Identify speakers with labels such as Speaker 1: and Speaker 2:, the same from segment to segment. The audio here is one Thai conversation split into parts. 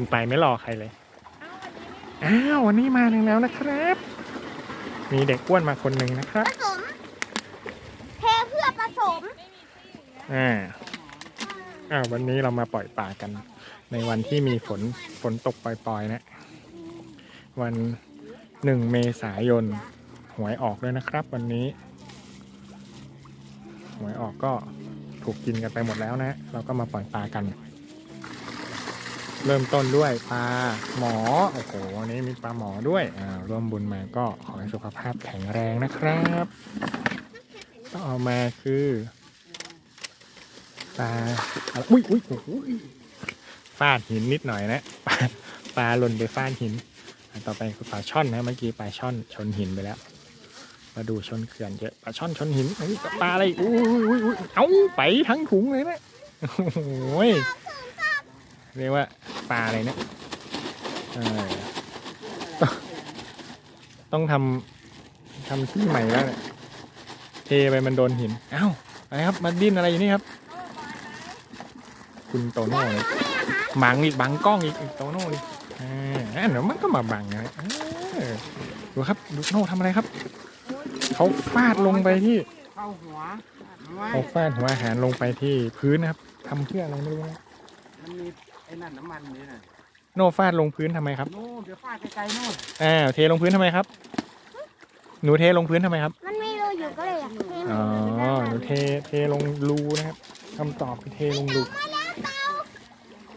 Speaker 1: คุณไปไม่รอใครเลย อ้าววันนี้มาถึงแล้วนะครับ มีเด็กอ้วนมาคนหนึ่งนะครับ
Speaker 2: ผสมเทเพื่อผสม
Speaker 1: อ่า อ้าววันนี้เรามาปล่อยปลากัน ในวันที่มีฝนฝนตกปล่อยๆนะ วันหนึ่งเมษายนหวยออกด้วยนะครับ วันนี้ หวยออกก็ถูกกินกันไปหมดแล้วนะ เราก็มาปล่อยปลากัน เริ่มต้นด้วยปลาหมอ โอ้โหวันนี้มีปลาหมอด้วยอ่าร่วมบุญมาก็ขอให้สุขภาพแข็งแรงนะครับต่อมาคือปลาอุ้ยอุ้ยโอ้โหฟาดหินนิดหน่อยนะปลาปลาหล่นไปฟาดหินต่อไปคือปลาช่อนนะเมื่อกี้ปลาช่อนชนหินไปแล้วมาดูชนเขื่อนเยอะปลาช่อนชนหินเอ้ยปลาอะไรอุ้ยอุ้ยอุ้ยเอาไปทั้งถุงเลยนะโอ้โหเรียกว่า ปลาอะไรเนี่ยเออต้องต้องทำทำที่ใหม่แล้วเนี่ยเทไปมันโดนหิน เอ้าอะไรครับมาดิ้นอะไรอยู่นี่ครับ คุณโตโน่เลยบังอีกบังกล้องอีกอีกโตโน่เลยอ่าเดี๋ยวมันก็มาบังนะเออดูครับดูโน่ทำอะไรครับ เขาฟาดลงไปที่
Speaker 3: เข้าหัวไม่
Speaker 1: เขาฟาดหัวอาหารลงไปที่พื้นนะครับทำเพื่ออะไรไม่รู้นะ
Speaker 3: มันมีไอ้นั่นน้ำมันนี่น่ะ
Speaker 1: โน่ฟาดลงพื้นทำไมครับ
Speaker 3: โน่นเดี๋ยวฟาดไกลๆโน่น
Speaker 1: อ้าวเทลงพื้นทำไมครับ หนูเทลงพื้นทำไมครับ
Speaker 2: มันไม่รู้อยู่ก็เลยอยากเท
Speaker 1: อ๋อ หนูเท เทลงรูนะครับคำตอบคือเทลงรู
Speaker 2: มาแล้วเตา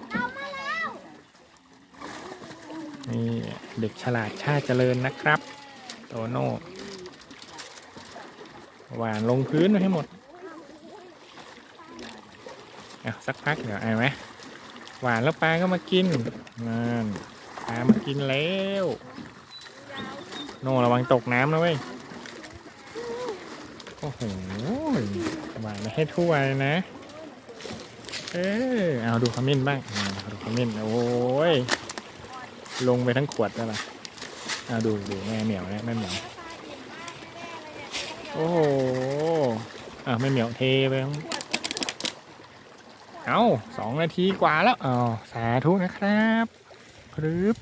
Speaker 2: เตามาแล้ว
Speaker 1: นี่เด็กฉลาดชาติเจริญนะครับ โตโน่หวานลงพื้นไว้ให้หมดเอาสักพักเดี๋ยวเอาไหม หวานแล้วปลาก็มากินนั่นปลามากินแล้วโน่ระวังตกน้ำนะเว้ยโอ้โหหวานให้ทั่วเลยนะ เออเอาดูขมิ้นบ้างดูขมิ้นโอ้ยลงไปทั้งขวดแล้วล่ะเอาดูดูแม่เหมียวนะแม่เหมียวโอ้โหอะแม่เหมียวเทไปทั้ง เอาสองนาทีกว่าแล้วอ๋อสาธุนะครับพรึบ